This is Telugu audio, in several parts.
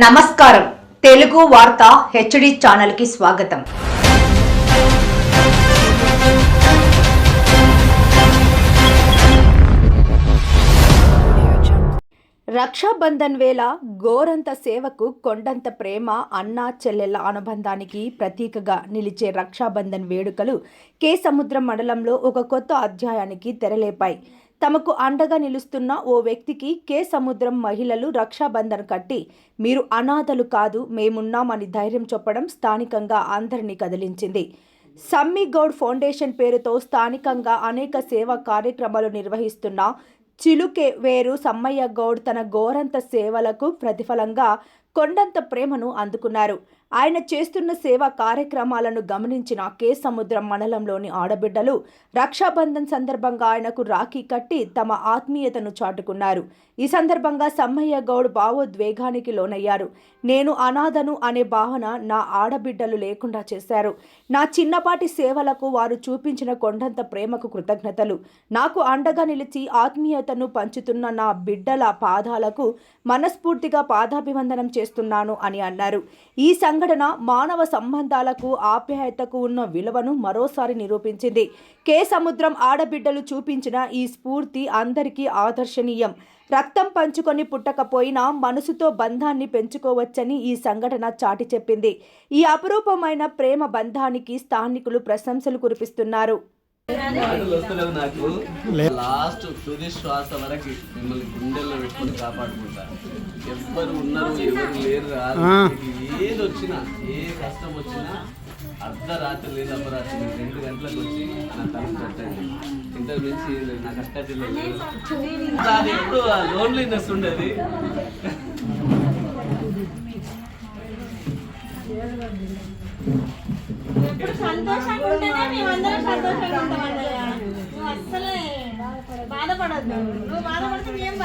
నమస్కారం. తెలుగు వార్త హెచ్డి ఛానల్కి స్వాగతం. రక్షాబంధన్ వేళ గోరంత సేవకు కొండంత ప్రేమ అన్నా చెల్లెల అనుబంధానికి ప్రతీకగా నిలిచే రక్షాబంధన్ వేడుకలు కే సముద్రం మండలంలో ఒక కొత్త అధ్యాయానికి తెరలేపాయి. తమకు అండగా నిలుస్తున్న ఓ వ్యక్తికి కే సముద్రం మహిళలు రక్షాబంధన్ కట్టి మీరు అనాథలు కాదు మేమున్నామని ధైర్యం చెప్పడం స్థానికంగా అందరినీ కదిలించింది. సమ్మి గౌడ్ ఫౌండేషన్ పేరుతో స్థానికంగా అనేక సేవా కార్యక్రమాలు నిర్వహిస్తున్న చిలుకే వేరు సమ్మయ్య గౌడ్ తన గోరంత సేవలకు ప్రతిఫలంగా కొండంత ప్రేమను అందుకున్నారు. ఆయన చేస్తున్న సేవా కార్యక్రమాలను గమనించిన కే సముద్రం మండలంలోని ఆడబిడ్డలు రక్షాబంధన్ సందర్భంగా ఆయనకు రాఖీ కట్టి తమ ఆత్మీయతను చాటుకున్నారు. ఈ సందర్భంగా సమ్మయ్య గౌడ్ భావోద్వేగానికి లోనయ్యారు. నేను అనాథను అనే భావన నా ఆడబిడ్డలు లేకుండా చేశారు. నా చిన్నపాటి సేవలకు వారు చూపించిన కొండంత ప్రేమకు కృతజ్ఞతలు. నాకు అండగా నిలిచి ఆత్మీయతను పంచుతున్న నా బిడ్డల పాదాలకు మనస్ఫూర్తిగా పాదాభివందనం చేస్తున్నాను అని అన్నారు. ఈ సంఘటన మానవ సంబంధాలకు ఆప్యాయతకు ఉన్న విలువను మరోసారి నిరూపించింది. కే సముద్రం ఆడబిడ్డలు చూపించిన ఈ స్ఫూర్తి అందరికీ ఆదర్శనీయం. రక్తం పంచుకొని పుట్టకపోయినా మనసుతో బంధాన్ని పెంచుకోవచ్చని ఈ సంఘటన చాటి చెప్పింది. ఈ అపురూపమైన ప్రేమ బంధానికి స్థానికులు ప్రశంసలు కురిపిస్తున్నారు. నాకు లాస్ట్ తుది శ్వాస వరకు మిమ్మల్ని గుండెల్లో పెట్టుకొని కాపాడుకుంటా. ఎవ్వరు ఉన్నారు ఎవరు లేరు ఏది వచ్చినా ఏ కష్టం వచ్చినా అర్ధరాత్రి లేదు అపరాత్రి మీరు రెండు గంటలకు వచ్చి నా తలుపు కట్టండి ఇంతకు మించి. నా కష్టాలు లేదు దాని ఎప్పుడు లోన్లీనెస్ ఉండేది. ఎప్పుడు సంతోషంగా ఉంటేనే మేమందరం సంతోషంగా ఉంటాం అన్నయ్య నువ్వు అస్సలే బాధపడద్దు. నువ్వు బాధపడితే మేము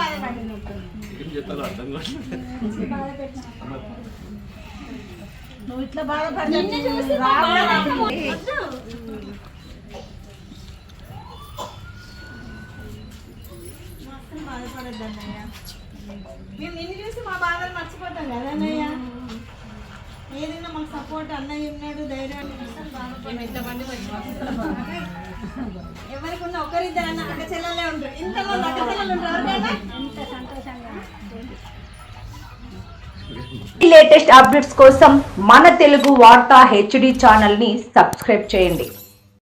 నువ్వు ఇట్లా బాధపడి. నువ్వు బాధపడద్దు అన్నయ్య. మేము నిన్ను చూసి మా బాధలు మర్చిపోతాం కదా అన్నయ్య సపోర్ట్ అన్నయ్య ఉన్నాడు ధైర్యాన్ని. ఎవరికి ఉన్న ఒకరిద్దరు అన్న అక్క చెల్లెలే ఉంటారు ఇంతమంది అక్క చెల్లెలు ఉంటారు లేటెస్ట్ అప్డేట్స్ కోసం మన తెలుగు వార్త హెచ్డి ఛానల్ని సబ్స్క్రైబ్ చేయండి.